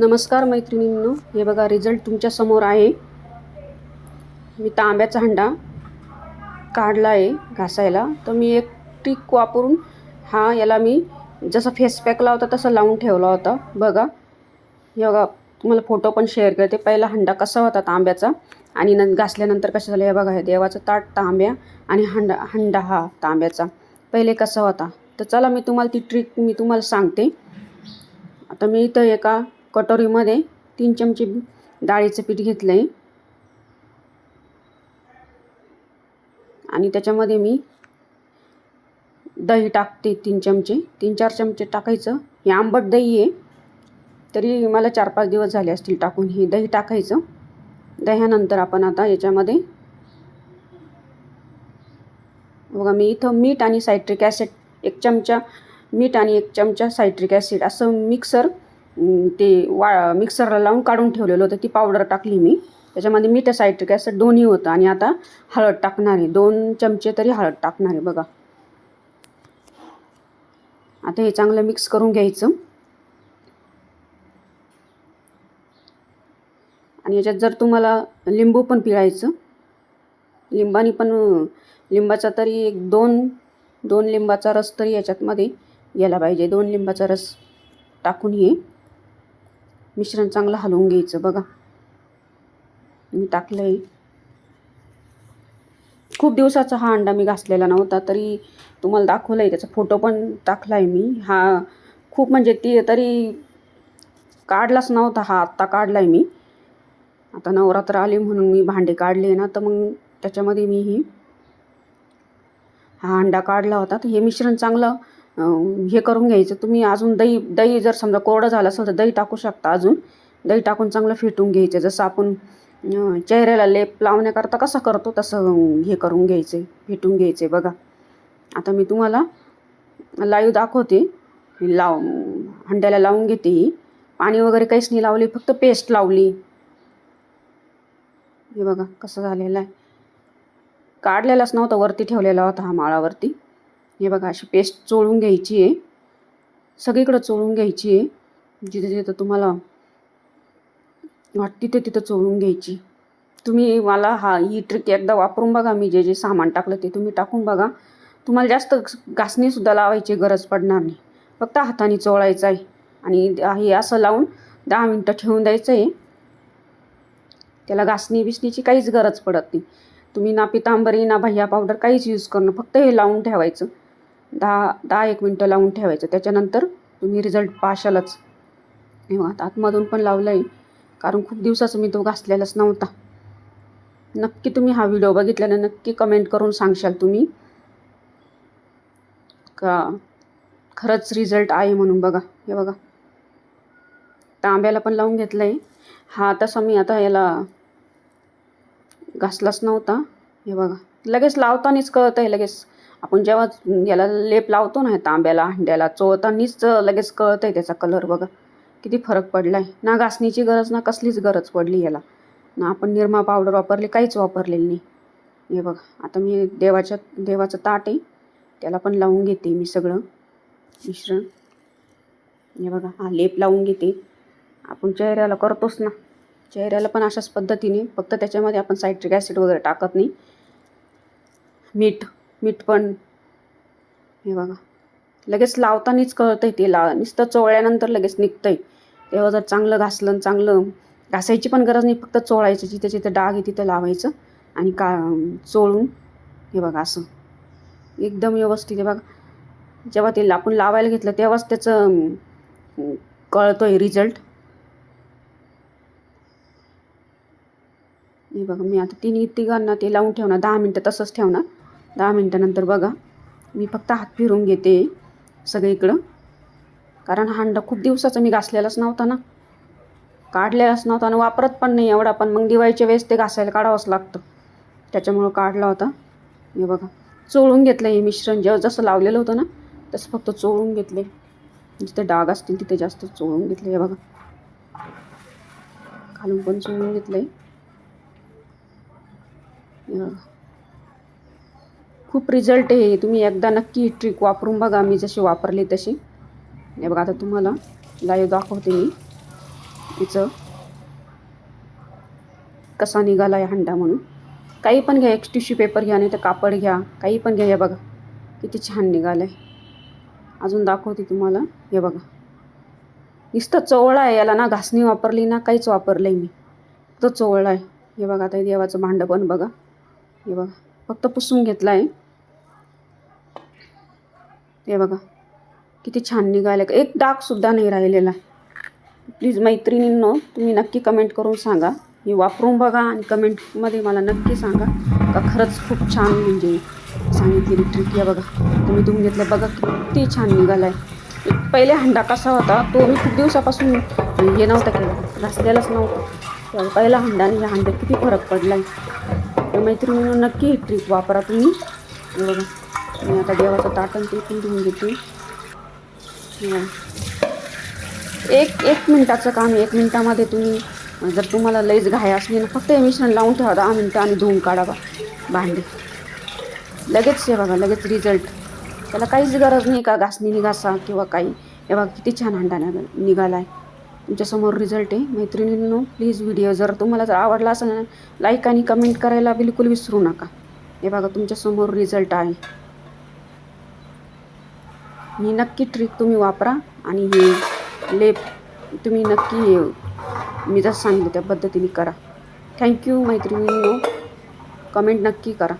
नमस्कार मैत्रिणींनो. हे बघा रिझल्ट तुमच्यासमोर आहे. मी तांब्याचा हंडा काढला आहे घासायला. तर मी एक ट्रिक वापरून हा याला मी जसं फेस पॅक लावता तसं लावून ठेवला होता. बघा हे बघा तुम्हाला फोटो पण शेअर करते. पहिला हंडा कसा होता तांब्याचा आणि न घासल्यानंतर कसं झालं? हे बघा हे देवाचं ताट तांब्या आणि हंडा हंडा हा तांब्याचा. पहिले कसा होता? तर चला मी तुम्हाला ती ट्रिक मी तुम्हाला सांगते. आता मी इथं एका कटोरीमध्ये तीन चमचे डाळीचं पीठ घेतलं आहे आणि त्याच्यामध्ये मी दही टाकते तीन चमचे. तीन चार चमचे टाकायचं. हे आंबट दही आहे. तरी मला चार पाच दिवस झाले असतील टाकून हे दही टाकायचं. दह्यानंतर आपण आता याच्यामध्ये बघा मी इथं मीठ आणि सायट्रिक ॲसिड एक चमचा मीठ आणि एक चमचा सायट्रिक ॲसिड असं मिक्सर ते वा मिक्सरला लावून काढून ठेवलेलं होतं. ती पावडर टाकली मी. त्याच्यामध्ये मीठ सायट्रिक ॲसिड दोन्ही होतं. आणि आता हळद टाकणार आहे. दोन चमचे तरी हळद टाकणार आहे. बघा. आता हे चांगलं मिक्स करून घ्यायचं. आणि याच्यात जर तुम्हाला लिंबू पण पिळायचं. लिंबाने पण लिंबाचा तरी एक दोन दोन लिंबाचा रस तरी याच्यातमध्ये गेला पाहिजे. दोन लिंबाचा रस टाकून हे मिश्रण चांगलं हलवून घ्यायचं बघा. मी टाकलं आहे खूप दिवसाचा हा अंडा मी घासलेला नव्हता तरी तुम्हाला दाखवलं आहे त्याचा फोटो पण टाकला आहे मी. हा खूप म्हणजे ती तरी काढलाच नव्हता हा आत्ता काढला आहे मी. आता नवरात्र आली म्हणून मी भांडे काढले ना तर मग त्याच्यामध्ये मी ही हा अंडा काढला होता. तर हे मिश्रण चांगलं हे करून घ्यायचं. तुम्ही अजून दही दही जर समजा कोरडं झालं असेल तर दही टाकू शकता अजून. दही टाकून चांगलं फेटून घ्यायचं. जसं आपण चेहऱ्याला लेप लावण्याकरता कसं करतो तसं हे करून घ्यायचं आहे फेटून घ्यायचं. आहे बघा आता मी तुम्हाला लाईव्ह दाखवते. लाव हंड्याला लावून घेते ही. पाणी वगैरे काहीच नाही लावली फक्त पेस्ट लावली. हे बघा कसं झालेलं आहे. काढलेलाच नव्हता वरती ठेवलेला होता हा माळावरती. हे बघा अशी पेस्ट चोळून घ्यायची आहे. सगळीकडं चोळून घ्यायची आहे. जिथे जिथं तुम्हाला वाटते तिथं चोळून घ्यायची. तुम्ही मला हा ही ट्रिक एकदा वापरून बघा मी जे जे सामान टाकलं ते तुम्ही टाकून बघा. तुम्हाला जास्त घासणीसुद्धा लावायची गरज पडणार नाही. फक्त हाताने चोळायचं आहे. आणि हे असं लावून दहा मिनटं ठेवून द्यायचं आहे. त्याला घासणी बिसणीची काहीच गरज पडत नाही. तुम्ही ना पितांबरी ना भैया पावडर काहीच यूज करणं फक्त हे लावून ठेवायचं. दहा दहा एक मिनटं लावून ठेवायचं. त्याच्यानंतर तुम्ही रिझल्ट पाशालच. हे बघा, आता आतमधून पण लावलं आहे कारण खूप दिवसाचं मी तो घासलेलाच नव्हता. नक्की तुम्ही हा व्हिडिओ बघितल्यानं नक्की कमेंट करून सांगशाल तुम्ही. का खरंच रिझल्ट आहे म्हणून बघा. हे बघा. तांब्याला पण लावून घेतलं आहे हा तसा मी आता याला घासलाच नव्हता. हे बघा. लगेच लावतानीच कळत आहे लगेच. आपण जेव्हा याला लेप लावतो ना ह्या तांब्याला हंड्याला चोळतानीच लगेच कळतं आहे त्याचा कलर बघा. किती फरक पडला आहे ना घासणीची गरज ना कसलीच गरज पडली याला. ना आपण निरमा पावडर वापरली काहीच वापरलेली नाही. हे बघा आता मी देवाच्या देवाचं ताट आहे त्याला पण लावून घेते मी सगळं. मिश्रण. हे बघा हा लेप लावून घेते. आपण चेहऱ्याला करतोच ना. चेहऱ्याला पण अशाच पद्धतीने. फक्त त्याच्यामध्ये आपण सायट्रिक ॲसिड वगैरे टाकत नाही. मीठ. मीठ पण. हे बघा. लगेच लावतानीच कळतं आहे ते ला नुसतं चोळल्यानंतर लगेच निघतं आहे तेव्हा जर चांगलं घासलं आणि चांगलं घासायची पण गरज नाही फक्त चोळायचं जिथे जिथे डाग आहे तिथं लावायचं आणि का चोळून हे बघा असं. एकदम व्यवस्थित आहे बघा. जेव्हा ते आपण लावायला घेतलं तेव्हाच त्याचं कळतो आहे रिझल्ट हे बघा मी आता तिन्ही तिघांना ते लावून ठेवणार दहा मिनटं तसंच ठेवणार. दहा मिनटानंतर बघा. मी फक्त हात फिरून घेते सगळीकडं. कारण हा अंडा खूप दिवसाचा मी घासलेलाच नव्हता ना. काढलेलाच नव्हता आणि वापरत पण नाही एवढा पण मग दिवाळीच्या वेळेस ते घासायला काढावंच लागतं. त्याच्यामुळं काढला होता. हे बघा. चोळून घेतलं हे मिश्रण. जेव्हा जसं लावलेलं होतं ना तसं फक्त चोळून घेतले. जिथे डाग असतील तिथे जास्त चोळून घेतले. हे बघा. खालून पण चोळून घेतलं आहे खूप रिझल्ट आहे. तुम्ही एकदा नक्की ट्रिक वापरून बघा. मी जशी वापरली तशी. हे बघा आता तुम्हाला लाईव्ह दाखवते मी. तिचं कसा निघाला आहे हंडा म्हणून. काही पण घ्या. एक टिश्यू पेपर घ्या नाही तर कापड घ्या. काही पण घ्या. हे बघा. किती छान निघालं आहे अजून दाखवते तुम्हाला. हे बघा. नुसतं चवळा आहे. याला ना घासणी वापरली ना काहीच वापरलं आहे मी. फक्त चवळा आहे. हे बघा आता देवाचं भांडं पण बघा. हे बघा. फक्त पुसून घेतलं आहे हे बघा किती छान निघालं एक डागसुद्धा नाही राहिलेला. प्लीज मैत्रिणींनो तुम्ही नक्की कमेंट करून सांगा. हे वापरून बघा आणि कमेंटमध्ये मला नक्की सांगा का खरंच खूप छान म्हणजे सांगितलेली ट्रिक या बघा तुम्ही तुम्ही घेतलं बघा किती छान निघाला आहे एक पहिले हंडा कसा होता तो मी खूप दिवसापासून हे नव्हता केला घासलेलाच नव्हता. पहिला हंडा आणि ह्या हंड्यात किती फरक पडला आहे तर मैत्रिणींनो नक्की ही ट्रिक वापरा तुम्ही. बघा. मी आता देवाचं ताटण ते पण धुवून घेते. एक एक मिनटाचं काम आहे. एक मिनटामध्ये तुम्ही जर तुम्हाला लईच घाय असली ना फक्त हे मिश्रण लावून ठेवा. दहा मिनटं आणि धुवून काढा बा. भांडे. लगेच हे बघा लगेच रिझल्ट त्याला काहीच गरज नाही का घासणी घासा किंवा काही. हे बघा किती छान हंडा निघा निघाला आहे तुमच्यासमोर रिझल्ट आहे. मैत्रिणींनो प्लीज व्हिडिओ जर तुम्हाला जर आवडला असेल ना लाईक आणि कमेंट करायला बिलकुल विसरू नका. हे बघा तुमच्यासमोर रिझल्ट आहे. ही नक्की ट्रिक तुम्ही वापरा आणि हे लेप तुम्ही नक्की हे मी जसं सांगितलं त्या पद्धतीने करा. थँक्यू मैत्रिणींनो. कमेंट नक्की करा.